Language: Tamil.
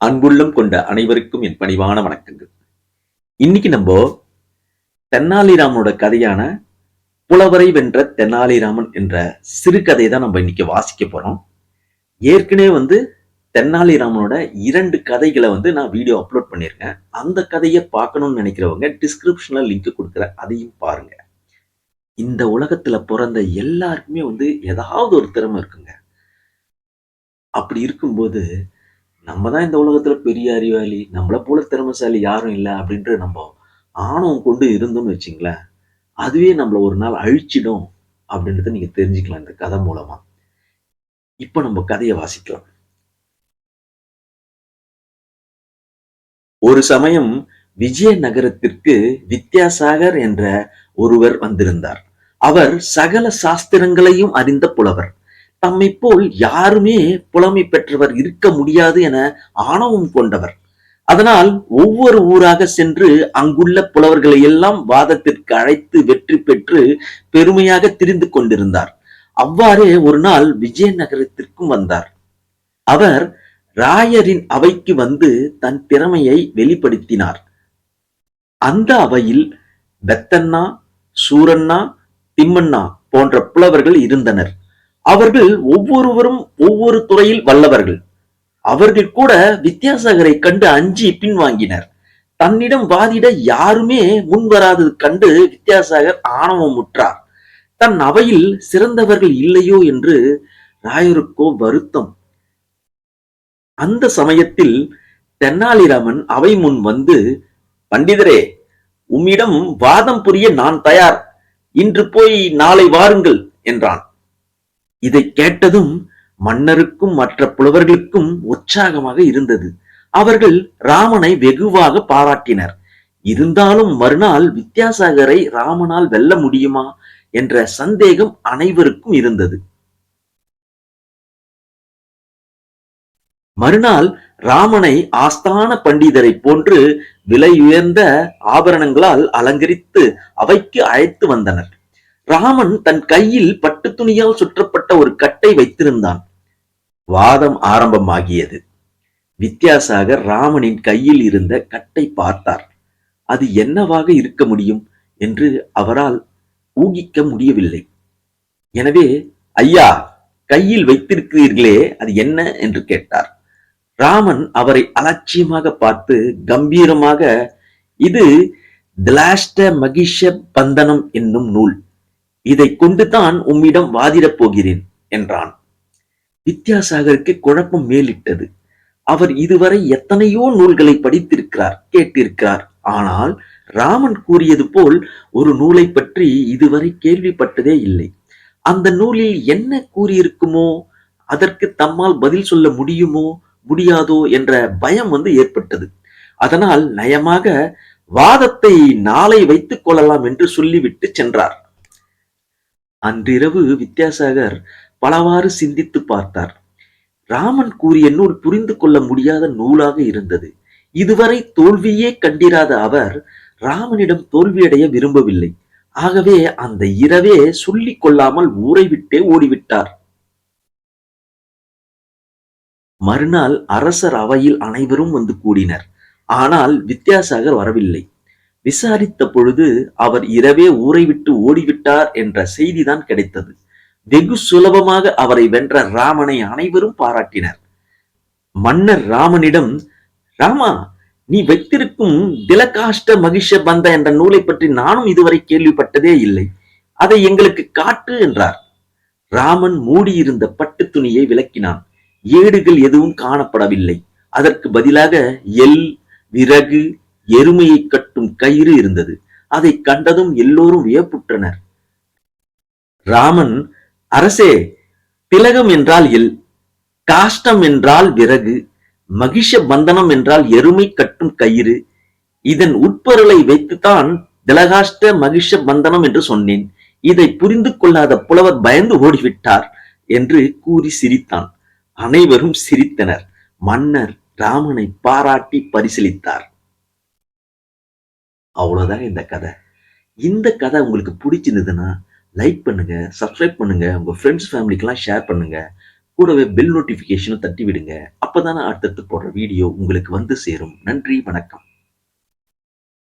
அன்புள்ளம் கொண்ட அனைவருக்கும் என் பணிவான வணக்கங்கள். இன்னைக்கு நம்ம தென்னாலிராமனோட கதையான புலவரை வென்ற தென்னாலிராமன் என்ற சிறுகதையை தான் நம்ம இன்னைக்கு வாசிக்க போறோம். ஏற்கனவே வந்து தென்னாலிராமனோட இரண்டு கதைகளை வந்து நான் வீடியோ அப்லோட் பண்ணியிருக்கேன். அந்த கதையை பார்க்கணும்னு நினைக்கிறவங்க டிஸ்கிரிப்ஷன்ல லிங்க் கொடுக்குற அதையும் பாருங்க. இந்த உலகத்துல பிறந்த எல்லாருக்குமே வந்து ஏதாவது ஒரு திறமை இருக்குங்க. அப்படி இருக்கும்போது நம்ம தான் இந்த உலகத்துல பெரிய அறிவாளி நம்மளை போல திறமைசாலி யாரும் இல்லை அப்படின்ற நம்ம ஆணவம் கொண்டு இருந்தோம்னு வச்சுங்களேன் அதுவே நம்மளை ஒரு நாள் அழிச்சிடும் அப்படின்றத நீங்கள் தெரிஞ்சுக்கலாம் இந்த கதை மூலமா. இப்போ நம்ம கதையை வாசிக்கலாம். ஒரு சமயம் விஜய நகரத்திற்கு வித்யாசாகர் என்ற ஒருவர் வந்திருந்தார். அவர் சகல சாஸ்திரங்களையும் அறிந்த புலவர். தம்மை போல் யாருமே புலமை பெற்றவர் இருக்க முடியாது என ஆணவம் கொண்டவர். அதனால் ஒவ்வொரு ஊராக சென்று அங்குள்ள புலவர்களை எல்லாம் வாதத்திற்கு அழைத்து வெற்றி பெற்று பெருமையாக திரிந்து கொண்டிருந்தார். அவ்வாறே ஒரு நாள் விஜயநகரத்திற்கும் வந்தார். அவர் ராயரின் அவைக்கு வந்து தன் திறமையை வெளிப்படுத்தினார். அந்த அவையில் வெத்தண்ணா சூரண்ணா திம்மண்ணா போன்ற புலவர்கள் இருந்தனர். அவர்கள் ஒவ்வொருவரும் ஒவ்வொரு துறையில் வல்லவர்கள். அவர்கள் கூட வித்யாசாகரை கண்டு அஞ்சி பின்வாங்கினர். தன்னிடம் வாதிட யாருமே முன் வராதது கண்டு வித்யாசாகர் ஆணவம் முற்றார் தன் அவையில் சிறந்தவர்கள் இல்லையோ என்று ராயருக்கோ வருத்தம். அந்த சமயத்தில் தென்னாலிராமன் அவை முன் வந்து பண்டிதரே உம்மிடம் வாதம் புரிய நான் தயார். இன்று போய் நாளை வாருங்கள் என்றான். இதை கேட்டதும் மன்னருக்கும் மற்ற புலவர்களுக்கும் உற்சாகமாக இருந்தது. அவர்கள் ராமனை வெகுவாக பாராட்டினர். இருந்தாலும் மறுநாள் வித்யாசாகரை ராமனால் வெல்ல முடியுமா என்ற சந்தேகம் அனைவருக்கும் இருந்தது. மறுநாள் ராமனை ஆஸ்தான பண்டிதரை போன்று விலை உயர்ந்த ஆபரணங்களால் அலங்கரித்து அவைக்கு அழைத்து வந்தனர். ராமன் தன் கையில் பட்டு துணியால் சுற்றப்பட்ட ஒரு கட்டை வைத்திருந்தான். வாதம் ஆரம்பமாகியது. வித்யாசாகர் ராமனின் கையில் இருந்த கட்டை பார்த்தார். அது என்னவாக இருக்க முடியும் என்று அவரால் ஊகிக்க முடியவில்லை. எனவே ஐயா கையில் வைத்திருக்கிறீர்களே அது என்ன? என்று கேட்டார். ராமன் அவரை அலட்சியமாக பார்த்து கம்பீரமாக இது திலாஷ்ட மகிஷ பந்தனம் என்னும் நூல். இதை கொண்டுதான் உம்மிடம் வாதிடப் போகிறேன் என்றான். வித்யாசாகருக்கு குழப்பம் மேலிட்டது. அவர் இதுவரை எத்தனையோ நூல்களை படித்திருக்கிறார் கேட்டிருக்கிறார். ஆனால் ராமன் கூறியது போல் ஒரு நூலை பற்றி இதுவரை கேள்விப்பட்டதே இல்லை. அந்த நூலில் என்ன கூறியிருக்குமோ அதற்கு தம்மால் பதில் சொல்ல முடியுமோ முடியாதோ என்ற பயம் வந்து ஏற்பட்டது. அதனால் நயமாக வாதத்தை நாளை வைத்துக் கொள்ளலாம் என்று சொல்லிவிட்டு சென்றார். அன்றிரவு வித்யாசாகர் பலவாறு சிந்தித்து பார்த்தார். ராமன் கூறிய நூல் புரிந்து கொள்ள முடியாத நூலாக இருந்தது. இதுவரை தோல்வியே கண்டிராத அவர் ராமனிடம் தோல்வியடைய விரும்பவில்லை. ஆகவே அந்த இரவே சொல்லிக் கொள்ளாமல் ஊரை விட்டே ஓடிவிட்டார். மறுநாள் அரசர் அவையில் அனைவரும் வந்து கூடினர். ஆனால் வித்யாசாகர் வரவில்லை. விசாரித்த பொழுது அவர் இரவே ஊரை விட்டு ஓடிவிட்டார் என்ற செய்திதான் கிடைத்தது. வெகு சுலபமாக அவரை வென்ற ராமனை அனைவரும் பாராட்டினர். மன்னர் ராமனிடம் ராமா நீ வைத்திருக்கும் திலகாஷ்ட மகிஷ பந்த என்ற நூலை பற்றி நானும் இதுவரை கேள்விப்பட்டதே இல்லை. அதை எங்களுக்கு காட்டு என்றார். ராமன் மூடியிருந்த பட்டு துணியை விளக்கினான். ஏடுகள் எதுவும் காணப்படவில்லை. அதற்கு பதிலாக எல் விறகு எருமையை கட்டும் கயிறு இருந்தது. அதை கண்டதும் எல்லோரும் வியப்புற்றனர். ராமன் அரசே திலகம் என்றால் எல் காஷ்டம் என்றால் விறகு மகிஷ பந்தனம் என்றால் எருமை கட்டும் கயிறு. இதன் உட்பொருளை வைத்துத்தான் திலகாஷ்ட மகிஷ பந்தனம் என்று சொன்னேன். இதை புரிந்து கொள்ளாத புலவர் பயந்து ஓடிவிட்டார் என்று கூறி சிரித்தான். அனைவரும் சிரித்தனர். மன்னர் ராமனை பாராட்டி பரிசீலித்தார். அவ்வளோதாங்க இந்த கதை. இந்த கதை உங்களுக்கு பிடிச்சிருந்ததுன்னா லைக் பண்ணுங்க சப்ஸ்கிரைப் பண்ணுங்க உங்க ஃப்ரெண்ட்ஸ் ஃபேமிலிக்கெல்லாம் ஷேர் பண்ணுங்க. கூடவே பெல் நோட்டிஃபிகேஷனும் தட்டி விடுங்க அப்போதானே அப்பதானே அடுத்தடுத்து போடுற வீடியோ உங்களுக்கு வந்து சேரும். நன்றி வணக்கம்.